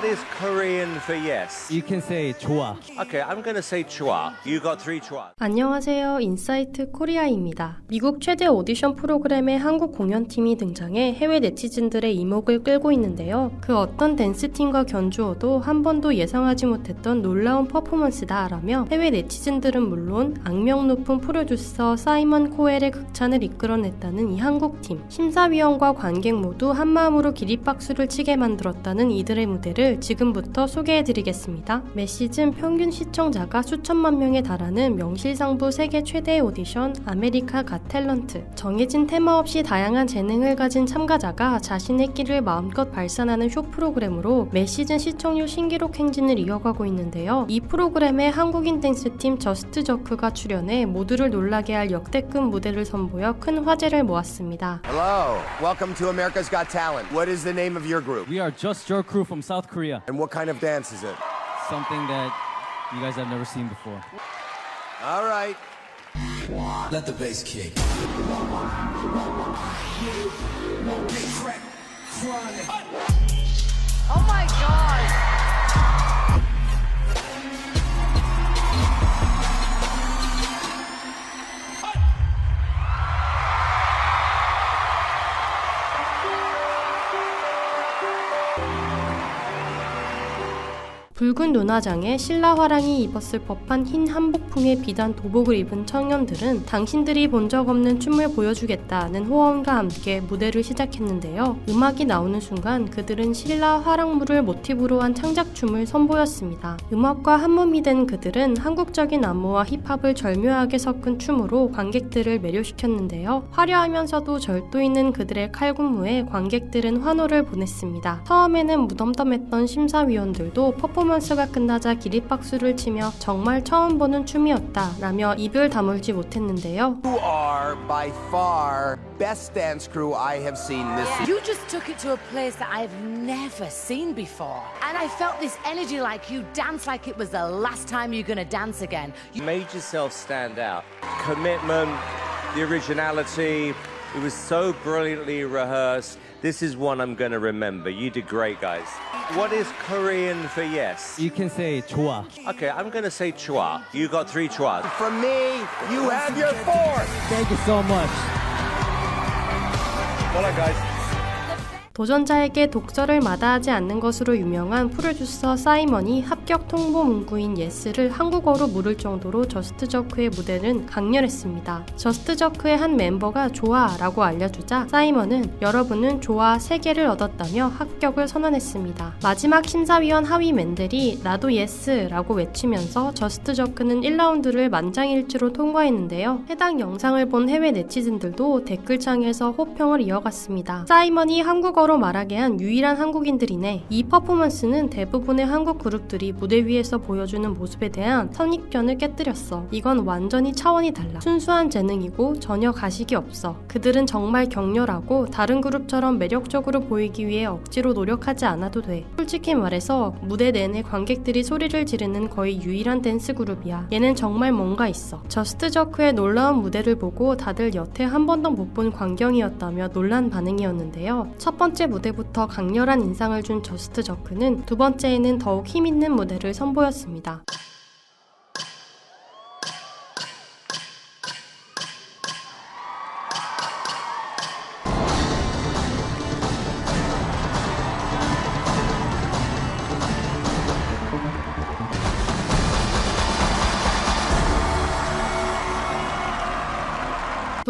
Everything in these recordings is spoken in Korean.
What is Korean for yes? You can say 좋아. Okay, I'm gonna say chua. You got three chua. 안녕하세요. 인사이트 코리아입니다. 미국 최대 오디션 프로그램에 한국 공연팀이 등장해 해외 네티즌들의 이목을 끌고 있는데요. 그 어떤 댄스팀과 견주어도 한 번도 예상하지 못했던 놀라운 퍼포먼스다라며 해외 네티즌들은 물론 악명 높은 프로듀서 사이먼 코엘의 극찬을 이끌어냈다는 이 한국팀. 심사위원과 관객 모두 한마음으로 기립박수를 치게 만들었다는 이들의 무대를 지금부터 소개해 드리겠습니다. 매 시즌 평균 시청자가 수천만 명에 달하는 명실상부 세계 최대의 오디션 아메리카 갓 탤런트. 정해진 테마 없이 다양한 재능을 가진 참가자가 자신의 끼를 마음껏 발산하는 쇼 프로그램으로 매 시즌 시청률 신기록 행진을 이어가고 있는데요. 이 프로그램에 한국인 댄스팀 저스트 저크가 출연해 모두를 놀라게 할 역대급 무대를 선보여 큰 화제를 모았습니다. Hello, welcome to America's Got Talent. What is the name of your group? We are just your crew from South Korea. And what kind of dance is it? Something that you guys have never seen before. All right. Let the bass kick. Oh my god! 붉은 눈화장에 신라 화랑이 입었을 법한 흰 한복풍의 비단 도복을 입은 청년들은 당신들이 본 적 없는 춤을 보여주겠다는 호언과 함께 무대를 시작했는데요. 음악이 나오는 순간 그들은 신라 화랑물을 모티브로 한 창작춤을 선보였습니다. 음악과 한몸이 된 그들은 한국적인 안무와 힙합을 절묘하게 섞은 춤으로 관객들을 매료시켰는데요. 화려하면서도 절도 있는 그들의 칼군무에 관객들은 환호를 보냈습니다. 처음에는 무덤덤했던 심사위원들도 퍼포먼 스가 끝나자 기립박수를 치며 정말 처음 보는 춤이었다 라며 입을 다물지 못했는데요. You are by far best dance crew I have seen this season. You just took it to a place that I've never seen before. And I felt this energy like you danced like it was the last time you're gonna dance again. You made yourself stand out. Commitment, the originality. It was so brilliantly rehearsed. This is one I'm gonna remember. You did great, guys. What is Korean for yes? You can say 좋아. Okay, I'm gonna say chua. You got three chuas. From me, you have your fourth. Thank you so much. Well done, guys. 도전자에게 독서를 마다하지 않는 것으로 유명한 프로듀서 사이먼이 합격 통보 문구인 예스를 한국어로 물을 정도로 저스트 저크의 무대는 강렬했습니다. 저스트 저크의 한 멤버가 좋아 라고 알려주자 사이먼은 여러분은 좋아 3개를 얻었다며 합격을 선언했습니다. 마지막 심사위원 하위 맨들이 나도 예스 라고 외치면서 저스트 저크는 1라운드를 만장일치로 통과했는데요. 해당 영상을 본 해외 네티즌들도 댓글창에서 호평을 이어갔습니다. 사이먼이 한국어로 말하게 한 유일한 한국인들이네. 이 퍼포먼스는 대부분의 한국 그룹들이 무대 위에서 보여주는 모습에 대한 선입견을 깨뜨렸어. 이건 완전히 차원이 달라. 순수한 재능이고 전혀 가식이 없어. 그들은 정말 격렬하고 다른 그룹처럼 매력적으로 보이기 위해 억지로 노력하지 않아도 돼. 솔직히 말해서 무대 내내 관객들이 소리를 지르는 거의 유일한 댄스 그룹이야. 얘는 정말 뭔가 있어. 저스트 저크의 놀라운 무대를 보고 다들 여태 한 번도 못 본 광경이었다며 놀란 반응이었는데요. 첫 번째 무대부터 강렬한 인상을 준 저스트 저크는 두 번째에는 더욱 힘있는 무대를 선보였습니다.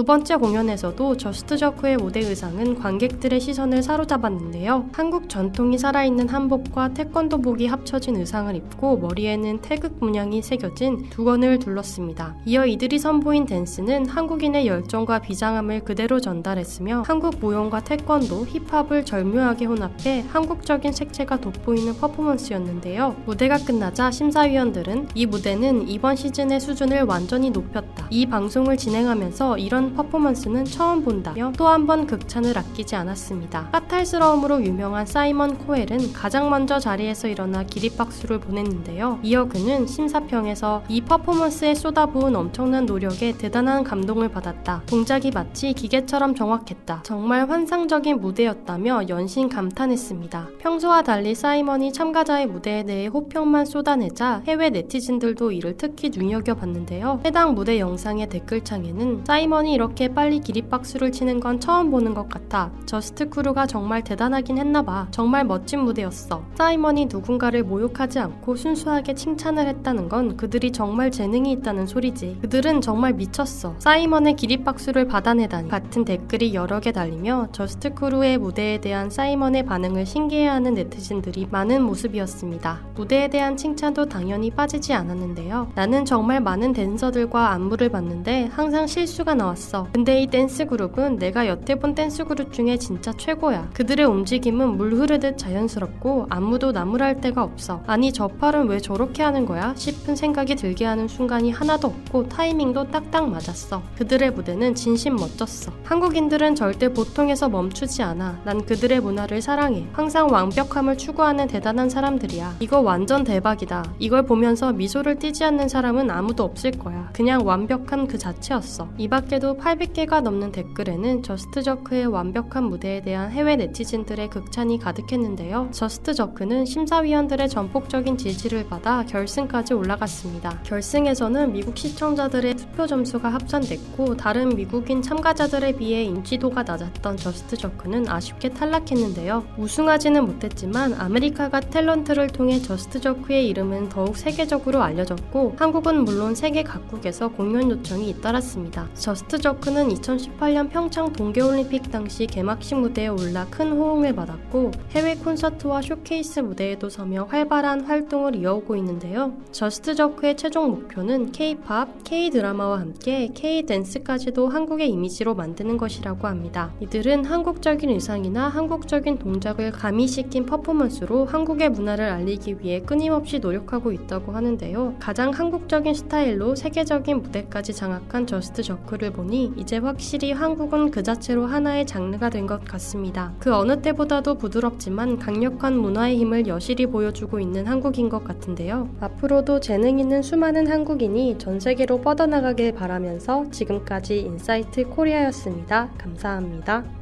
두 번째 공연에서도 저스트 저크의 무대 의상은 관객들의 시선을 사로잡았는데요. 한국 전통이 살아있는 한복과 태권도복이 합쳐진 의상을 입고 머리에는 태극 문양이 새겨진 두건을 둘렀습니다. 이어 이들이 선보인 댄스는 한국인의 열정과 비장함을 그대로 전달했으며 한국 무용과 태권도, 힙합을 절묘하게 혼합해 한국적인 색채가 돋보이는 퍼포먼스였는데요. 무대가 끝나자 심사위원들은 이 무대는 이번 시즌의 수준을 완전히 높였다. 이 방송을 진행하면서 이런 퍼포먼스는 처음 본다며 또 한 번 극찬을 아끼지 않았습니다. 까탈스러움으로 유명한 사이먼 코엘은 가장 먼저 자리에서 일어나 기립박수를 보냈는데요. 이어 그는 심사평에서 이 퍼포먼스에 쏟아부은 엄청난 노력에 대단한 감동을 받았다. 동작이 마치 기계처럼 정확했다. 정말 환상적인 무대였다며 연신 감탄했습니다. 평소와 달리 사이먼이 참가자의 무대에 대해 호평만 쏟아내자 해외 네티즌들도 이를 특히 눈여겨봤는데요. 해당 무대 영상의 댓글창에는 사이먼이 이렇게 빨리 기립박수를 치는 건 처음 보는 것 같아. 저스트 크루가 정말 대단하긴 했나봐. 정말 멋진 무대였어. 사이먼이 누군가를 모욕하지 않고 순수하게 칭찬을 했다는 건 그들이 정말 재능이 있다는 소리지. 그들은 정말 미쳤어. 사이먼의 기립박수를 받아내다니. 같은 댓글이 여러 개 달리며 저스트 크루의 무대에 대한 사이먼의 반응을 신기해하는 네티즌들이 많은 모습이었습니다. 무대에 대한 칭찬도 당연히 빠지지 않았는데요. 나는 정말 많은 댄서들과 안무를 봤는데 항상 실수가 나왔어. 근데 이 댄스 그룹은 내가 여태 본 댄스 그룹 중에 진짜 최고야. 그들의 움직임은 물 흐르듯 자연스럽고 안무도 나무랄 데가 없어. 아니 저 팔은 왜 저렇게 하는 거야? 싶은 생각이 들게 하는 순간이 하나도 없고 타이밍도 딱딱 맞았어. 그들의 무대는 진심 멋졌어. 한국인들은 절대 보통에서 멈추지 않아. 난 그들의 문화를 사랑해. 항상 완벽함을 추구하는 대단한 사람들이야. 이거 완전 대박이다. 이걸 보면서 미소를 띠지 않는 사람은 아무도 없을 거야. 그냥 완벽한 그 자체였어. 이 밖에도 800개가 넘는 댓글에는 저스트 저크의 완벽한 무대에 대한 해외 네티즌들의 극찬이 가득했는데요. 저스트 저크는 심사위원들의 전폭적인 지지를 받아 결승까지 올라갔습니다. 결승에서는 미국 시청자들의 투표 점수가 합산됐고 다른 미국인 참가자들에 비해 인지도가 낮았던 저스트 저크는 아쉽게 탈락했는데요. 우승하지는 못했지만 아메리카가 탤런트를 통해 저스트 저크의 이름은 더욱 세계적으로 알려졌고 한국은 물론 세계 각국에서 공연 요청이 잇따랐습니다. 저스트 저크는 2018년 평창 동계올림픽 당시 개막식 무대에 올라 큰 호응을 받았고 해외 콘서트와 쇼케이스 무대에도 서며 활발한 활동을 이어오고 있는데요. 저스트 저크의 최종 목표는 K-팝, K-드라마와 함께 K-댄스까지도 한국의 이미지로 만드는 것이라고 합니다. 이들은 한국적인 의상이나 한국적인 동작을 가미시킨 퍼포먼스로 한국의 문화를 알리기 위해 끊임없이 노력하고 있다고 하는데요. 가장 한국적인 스타일로 세계적인 무대까지 장악한 저스트 저크를 보니 이제 확실히 한국은 그 자체로 하나의 장르가 된 것 같습니다. 그 어느 때보다도 부드럽지만 강력한 문화의 힘을 여실히 보여주고 있는 한국인 것 같은데요. 앞으로도 재능 있는 수많은 한국인이 전 세계로 뻗어나가길 바라면서 지금까지 인사이트 코리아였습니다. 감사합니다.